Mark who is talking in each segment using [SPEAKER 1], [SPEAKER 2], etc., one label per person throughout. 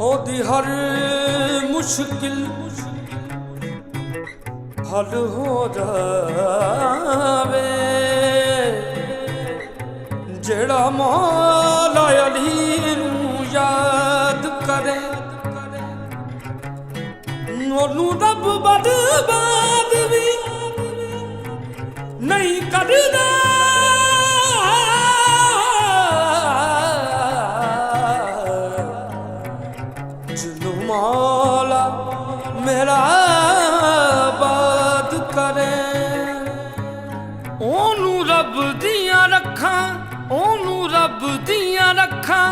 [SPEAKER 1] ਉਹਦੀ ਹਰ ਮੁਸ਼ਕਿਲ ਹੱਲ ਹੋ ਜਾਵੇ। ਜਿਹੜਾ ਮੌਲਾ ਅਲੀ ਨੂੰ ਯਾਦ ਕਰੇ, ਉਹਨੂੰ ਰੱਬ ਬਰਬਾਦ ਵੀ ਨਹੀਂ ਕਰਦਾ ਮੌਲਾ ਮੇਰਾ ਬਾਦ ਕਰੇ। ਉਹਨੂੰ ਰੱਬ ਦੀਆਂ ਰੱਖਾਂ ਉਹਨੂੰ ਰੱਬ ਦੀਆਂ ਰੱਖਾਂ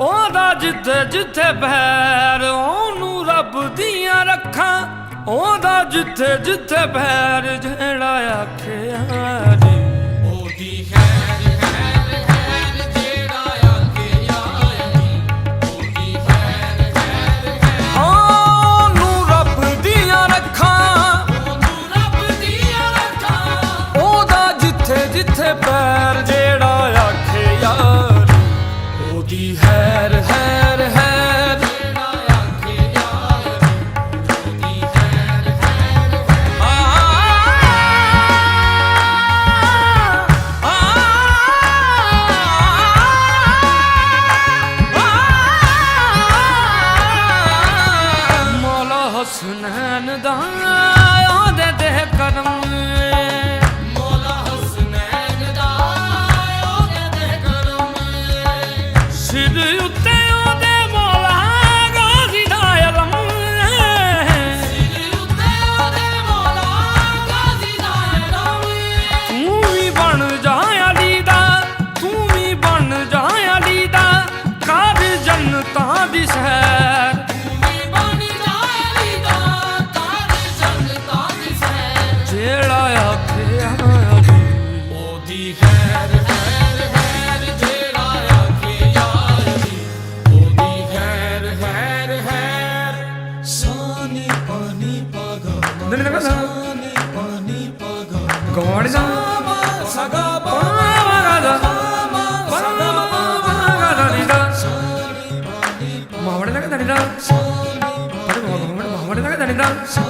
[SPEAKER 1] ਉਹਦਾ ਜਿੱਥੇ ਜਿੱਥੇ ਭੈਰ ਉਹਨੂੰ ਰੱਬ ਦੀਆਂ ਰੱਖਾਂ ਉਹਦਾ ਜਿੱਥੇ ਜਿੱਥੇ ਭੈਰ ਜਿਹੜਾ ਆਖਿਆ। Sound.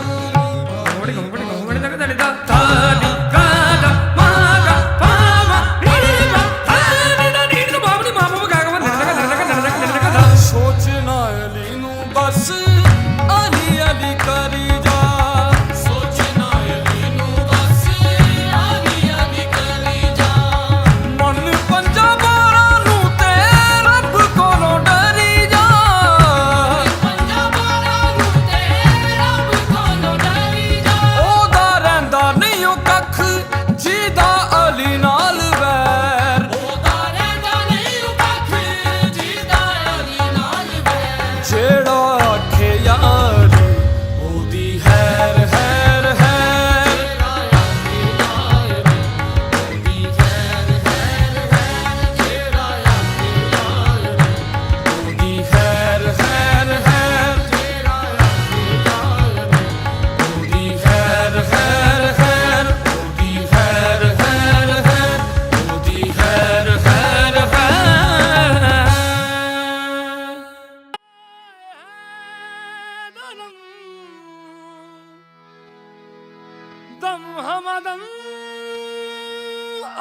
[SPEAKER 1] तं हमदम्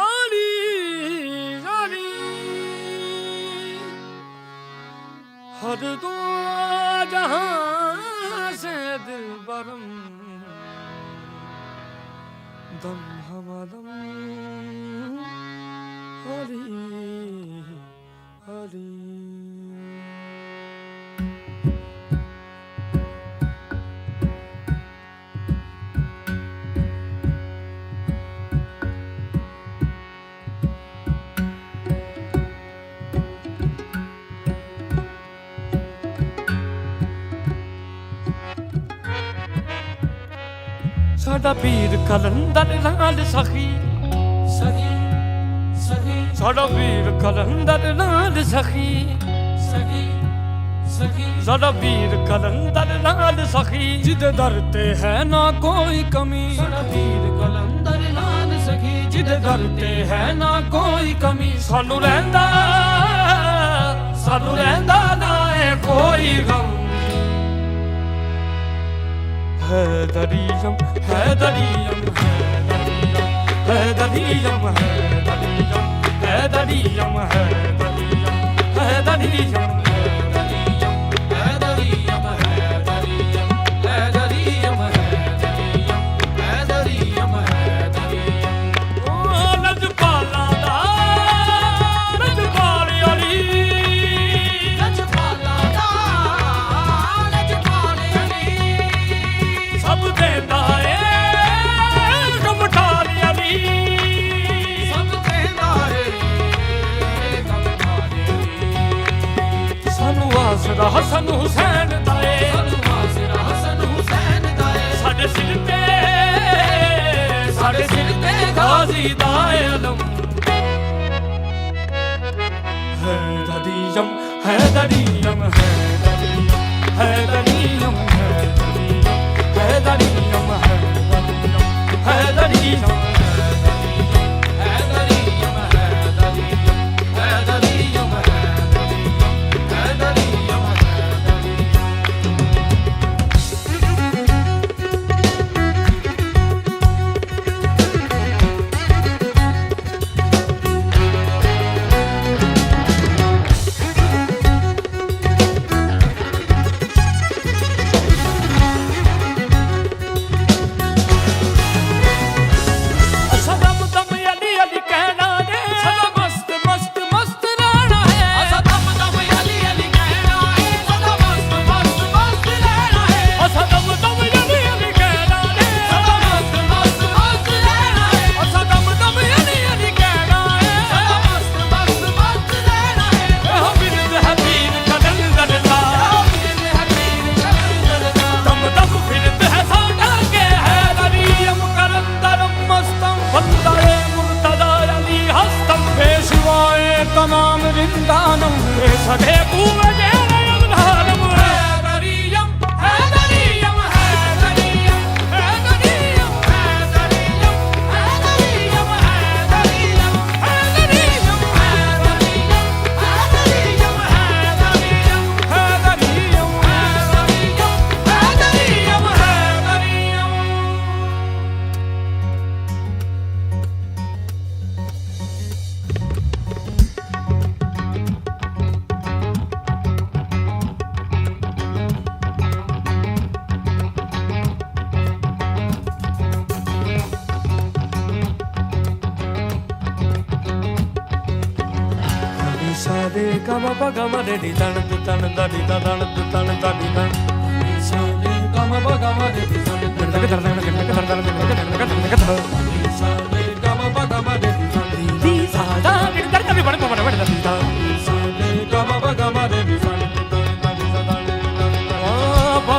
[SPEAKER 1] आली गली हद तो जहां से दिल बरम दम हमदम हरी हरी ਸਾਡਾ ਵੀਰ ਕਲੰਦਰ ਨਾਲ ਸਖੀ।
[SPEAKER 2] ਸਖੀ ਸਖੀ।
[SPEAKER 1] ਸਾਡਾ ਵੀਰ ਕਲੰਦਰ ਨਾਲ ਸਖੀ।
[SPEAKER 2] ਸਖੀ ਸਖੀ।
[SPEAKER 1] ਸਾਡਾ ਵੀਰ ਕਲੰਦਰ ਨਾਲ ਸਖੀ। ਜਿਹਦੇ ਦਰ ਤੇ ਹੈ ਨਾ ਕੋਈ ਕਮੀ।
[SPEAKER 2] ਸਾਡਾ ਵੀਰ ਕਲੰਦਰ ਨਾਲ ਸਖੀ।
[SPEAKER 1] ਜਿਹਦੇ ਦਰ ਤੇ ਹੈ ਨਾ ਕੋਈ ਕਮੀ। ਸਾਨੂੰ ਰਹਿੰਦਾ। हैदरियम हैदरियम हैदरियम हैदरियम हैदरियम हैदरियम हैदरियम हैदरियम தாயலம் है ददीयम है ददीयम है ददीयम है ददीयम Só derruba gama pa gama re di dan du dan da di da da di dan da di da oh pa